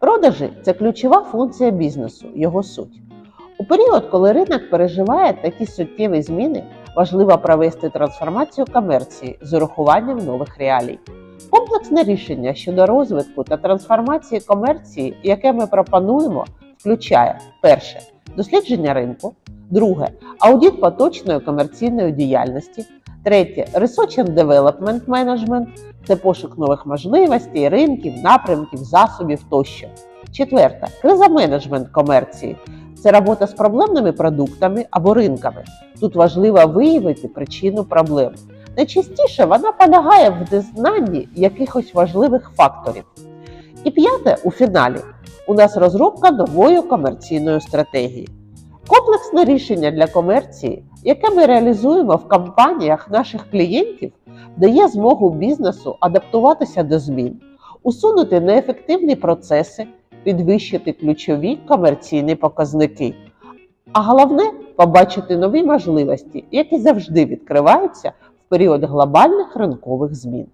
Продажі це ключова функція бізнесу, його суть. У період, коли ринок переживає такі суттєві зміни, важливо провести трансформацію комерції з урахуванням нових реалій. Комплексне рішення щодо розвитку та трансформації комерції, яке ми пропонуємо, включає перше дослідження ринку, друге аудит поточної комерційної діяльності, третє Research and Development Management – це пошук нових можливостей, ринків, напрямків, засобів тощо. Четверте криза-менеджмент комерції це робота з проблемними продуктами або ринками. Тут важливо виявити причину проблем. Найчастіше вона полягає в незнанні якихось важливих факторів. І п'яте у фіналі у нас розробка нової комерційної стратегії. Комплексне рішення для комерції, яке ми реалізуємо в кампаніях наших клієнтів, дає змогу бізнесу адаптуватися до змін, усунути неефективні процеси, підвищити ключові комерційні показники. А головне побачити нові можливості, які завжди відкриваються в період глобальних ринкових змін.